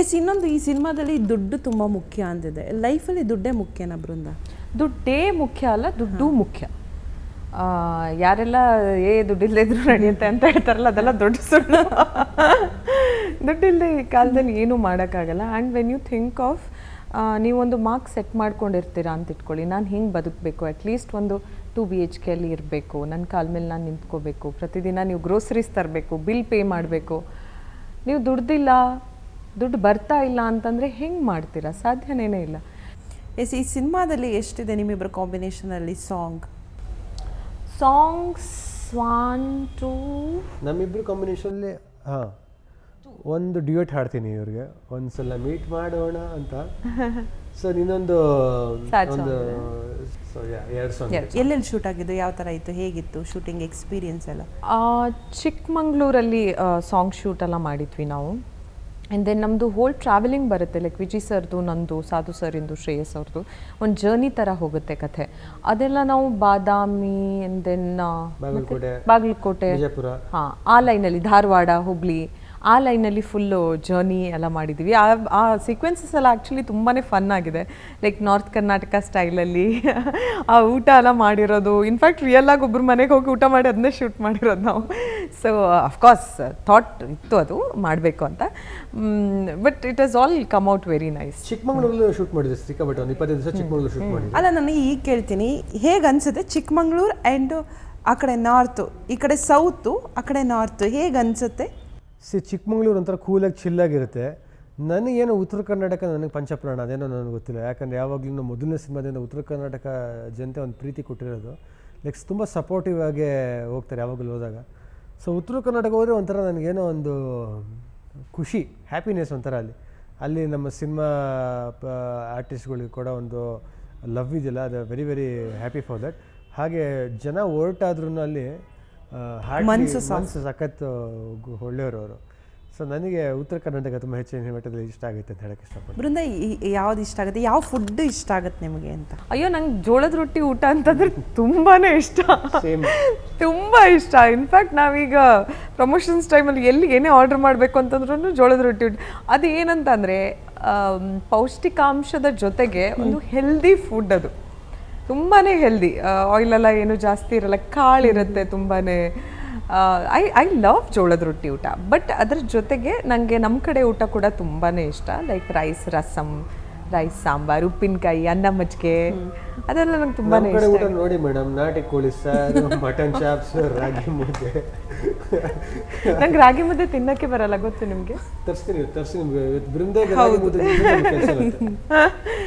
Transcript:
S ಇನ್ನೊಂದು ಈ ಸಿನಿಮಾದಲ್ಲಿ ದುಡ್ಡು ತುಂಬ ಮುಖ್ಯ ಅಂದಿದೆ. ಲೈಫಲ್ಲಿ ದುಡ್ಡೇ ಮುಖ್ಯನ ಬೃಂದ? ದುಡ್ಡೇ ಮುಖ್ಯ ಅಲ್ಲ ದುಡ್ಡು ಮುಖ್ಯ. ಯಾರೆಲ್ಲ ಏ ದುಡ್ಡಿಲ್ಲದೆ ಇದ್ರು ನಡೆಯುತ್ತೆ ಅಂತ ಹೇಳ್ತಾರಲ್ಲ ಅದೆಲ್ಲ ದೊಡ್ಡ ಸುಳ್ಳು. ದುಡ್ಡಿಲ್ಲದೆ ಈ ಕಾಲದಲ್ಲಿ ಏನೂ ಮಾಡೋಕ್ಕಾಗಲ್ಲ. And when you think of ನೀವೊಂದು ಮಾರ್ಕ್ ಸೆಟ್ ಮಾಡ್ಕೊಂಡಿರ್ತೀರಾ ಅಂತ ಇಟ್ಕೊಳ್ಳಿ. ನಾನು ಹಿಂಗೆ ಬದುಕಬೇಕು ಅಟ್ಲೀಸ್ಟ್ ಒಂದು ಟು ಬಿ ಎಚ್ ಕೆಯಲ್ಲಿ ಇರಬೇಕು. ನನ್ನ ಕಾಲ ಮೇಲೆ ನಾನು ನಿಂತ್ಕೋಬೇಕು. ಪ್ರತಿದಿನ ನೀವು ಗ್ರೋಸರೀಸ್ ತರಬೇಕು ಬಿಲ್ ಪೇ ಮಾಡಬೇಕು. ನೀವು ದುಡ್ದಿಲ್ಲ ದುಡ್ಡು ಬರ್ತಾ ಇಲ್ಲ ಅಂತಂದರೆ ಹೆಂಗೆ ಮಾಡ್ತೀರಾ? ಸಾಧ್ಯನೇ ಇಲ್ಲ. ಎಸ್ ಈ ಸಿನಿಮಾದಲ್ಲಿ ಎಷ್ಟಿದೆ ನಿಮ್ಮಿಬ್ಬರ ಕಾಂಬಿನೇಷನಲ್ಲಿ ಸಾಂಗ್? Songs one two. ನಮ್ಮಿಬ್ರು ಕಾಂಬಿನೇಷನಲ್ಲಿ ಹಾಂ. ಒಂದು ಡ್ಯೂಟ್ ಹಾಡ್ತೀನಿ ಇವ್ರಿಗೆ. ಒಂದ್ಸಲ ಮೀಟ್ ಮಾಡೋಣ ಅಂತ. ಸೊ ಇನ್ನೊಂದು ಒಂದು ಸೊ ಎರಡು ಸಾಂಗ್ ಎಲ್ಲೆಲ್ಲಿ ಶೂಟ್ ಆಗಿದ್ದು? ಯಾವ ಥರ ಇತ್ತು? ಹೇಗಿತ್ತು ಶೂಟಿಂಗ್ ಎಕ್ಸ್ಪೀರಿಯನ್ಸ್ ಎಲ್ಲ? ಚಿಕ್ಕಮಂಗ್ಳೂರಲ್ಲಿ ಸಾಂಗ್ ಶೂಟ್ ಎಲ್ಲ ಮಾಡಿದ್ವಿ ನಾವು. ಆ್ಯಂಡ್ ದೆನ್ ನಮ್ಮದು ಹೋಲ್ ಟ್ರಾವೆಲಿಂಗ್ ಬರುತ್ತೆ ಲೈಕ್ ವಿಜಿ ಸರ್ದು ನಂದು ಸಾಧು ಸರಿಂದು ಶ್ರೇಯಸ್ ಅವ್ರದ್ದು ಒಂದು ಜರ್ನಿ ಥರ ಹೋಗುತ್ತೆ ಕಥೆ. ಅದೆಲ್ಲ ನಾವು ಬಾದಾಮಿ ಆ್ಯಂಡ್ ದೆನ್ ಬಾಗಲಕೋಟೆ ಹಾಂ ಆ ಲೈನಲ್ಲಿ ಧಾರವಾಡ ಹುಬ್ಳಿ ಆ ಲೈನಲ್ಲಿ ಫುಲ್ಲು ಜರ್ನಿ ಎಲ್ಲ ಮಾಡಿದ್ದೀವಿ ಆ ಆ ಸೀಕ್ವೆನ್ಸಸ್ ಎಲ್ಲ ಆ್ಯಕ್ಚುಲಿ ತುಂಬಾ ಫನ್ ಆಗಿದೆ. ಲೈಕ್ ನಾರ್ತ್ ಕರ್ನಾಟಕ ಸ್ಟೈಲಲ್ಲಿ ಆ ಊಟ ಎಲ್ಲ ಮಾಡಿರೋದು. ಇನ್ಫ್ಯಾಕ್ಟ್ ರಿಯಲ್ ಆಗಿ ಒಬ್ರು ಮನೆಗೆ ಹೋಗಿ ಊಟ ಮಾಡಿ ಅದನ್ನೇ ಶೂಟ್ ಮಾಡಿರೋದು ನಾವು. ಸೊ ಅಫ್ಕೋರ್ಸ್ ಥಾಟ್ ಇತ್ತು ಅದು ಮಾಡಬೇಕು ಅಂತ. But it as all come out very nice ಚಿಕ್ಕಮಂಗ್ಳೂರಲ್ಲಿ ಶೂಟ್ ಮಾಡಿದೆ ಸಿಕ್ಕಾಪಟ್ಟೆ ಒಂದು ಇಪ್ಪತ್ತೈದು ದಿವಸ ಚಿಕ್ಕಮಂಗ್ಳೂರು ಶೂಟ್ ಮಾಡಿದ್ದೆ ಅಲ್ಲ ನನಗೆ ಈಗ ಕೇಳ್ತೀನಿ. ಹೇಗೆ ಅನ್ಸುತ್ತೆ ಚಿಕ್ಕಮಂಗ್ಳೂರು ಆ್ಯಂಡ್ ಆ ಕಡೆ ನಾರ್ತು ಈ ಕಡೆ ಸೌತು ಆ ಕಡೆ ನಾರ್ತು ಹೇಗೆ ಅನಿಸುತ್ತೆ? ಸಿ ಚಿಕ್ಕಮಂಗ್ಳೂರು ಒಂಥರ ಕೂಲಾಗಿ ಚಿಲ್ಲಾಗಿರುತ್ತೆ ನನಗೇನು ಉತ್ತರ ಕರ್ನಾಟಕ ನನಗೆ ಪಂಚಪ್ರಾಣ ಅದೇನೋ ನನಗೆ ಗೊತ್ತಿಲ್ಲ. ಯಾಕಂದರೆ ಯಾವಾಗಲೂ ಮೊದಲನೇ ಸಿನಿಮಾದಿಂದ ಉತ್ತರ ಕರ್ನಾಟಕ ಜನತೆ ಒಂದು ಪ್ರೀತಿ ಕೊಟ್ಟಿರೋದು. ಲೈಕ್ ತುಂಬ ಸಪೋರ್ಟಿವ್ ಆಗಿ ಹೋಗ್ತಾರೆ ಯಾವಾಗಲೂ ಹೋದಾಗ. ಸೊ ಉತ್ತರ ಕರ್ನಾಟಕ ಹೋದರೆ ಒಂಥರ ನನಗೇನೋ ಒಂದು ಖುಷಿ ಹ್ಯಾಪಿನೆಸ್ ಒಂಥರ ಅಲ್ಲಿ. ಅಲ್ಲಿ ನಮ್ಮ ಸಿನಿಮಾ ಆರ್ಟಿಸ್ಟ್ಗಳಿಗೆ ಕೂಡ ಒಂದು ಲವ್ ಇದೆಯಲ್ಲ ಅದು very very happy for that ಹಾಗೆ ಜನ ಹೊರಟಾದ್ರೂ ಅಲ್ಲಿ ಆ, ಮನಸ್ಸು ಮನ್ಸು ಮನ್ಸು ಸಖತ್ ಒಳ್ಳೆಯವರು ಅವರು. ಸೊ ನನಗೆ ಉತ್ತರ ಕರ್ನಾಟಕ ತುಂಬ ಹೆಚ್ಚಿನ ಮಟ್ಟದಲ್ಲಿ ಇಷ್ಟ ಆಗುತ್ತೆ ಅಂತ ಹೇಳಕ್ಕೆ ಇಷ್ಟಪಡ್ತೀನಿ. ಬೃಂದ ಯಾವ್ದು ಇಷ್ಟ ಆಗುತ್ತೆ? ಯಾವ ಫುಡ್ ಇಷ್ಟ ಆಗುತ್ತೆ ನಿಮಗೆ ಅಂತ? ಅಯ್ಯೋ ನಂಗೆ ಜೋಳದ ರೊಟ್ಟಿ ಊಟ ಅಂತಂದ್ರೆ ತುಂಬಾನೇ ಇಷ್ಟ. Same. ತುಂಬ ಇಷ್ಟ. ಇನ್ಫ್ಯಾಕ್ಟ್ ನಾವೀಗ ಪ್ರಮೋಷನ್ಸ್ ಟೈಮಲ್ಲಿ ಎಲ್ಲಿ ಏನೇ ಆರ್ಡರ್ ಮಾಡಬೇಕು ಅಂತಂದ್ರೂ ಜೋಳದ ರೊಟ್ಟಿ ಊಟ. ಅದು ಏನಂತಂದರೆ ಪೌಷ್ಟಿಕಾಂಶದ ಜೊತೆಗೆ ಒಂದು ಹೆಲ್ದಿ ಫುಡ್ ಅದು. ತುಂಬಾ ಹೆಲ್ದಿ ಆಯಿಲೆಲ್ಲ ಏನು ಜಾಸ್ತಿ ಇರಲ್ಲ ಕಾಳಿರುತ್ತೆ ತುಂಬಾ ಐ ಐ ಲವ್ ಜೋಳದ ರೊಟ್ಟಿ ಊಟ. ಬಟ್ ಅದ್ರ ಜೊತೆಗೆ ನನಗೆ ನಮ್ಮ ಕಡೆ ಊಟ ಕೂಡ ತುಂಬಾ ಇಷ್ಟ. Like rice rasam rice sambar ಉಪ್ಪಿನಕಾಯಿ ಅನ್ನ ಮಜ್ಜಿಗೆ. ಅದೆಲ್ಲ ನಂಗೆ ತುಂಬಾ ಇಷ್ಟ ಊಟ ನೋಡಿ ಮೇಡಮ್ ನಾಟಿ ಕೋಳಿ ಸಾರು ಮಟನ್ ಚಾಪ್ಸ್ ರಾಗಿ ಮುದ್ದೆ. ನಂಗೆ ರಾಗಿ ಮುದ್ದೆ ತಿನ್ನಕ್ಕೆ ಬರಲ್ಲ ಗೊತ್ತು ನಿಮಗೆ? ತರಿಸ್ತೀನಿ ತರ್ಸಿ ನಿಮ್ಗೆ. ಇವತ್ತು ಬೃಂದಾಗೆ ರಾಗಿ ಮುದ್ದೆ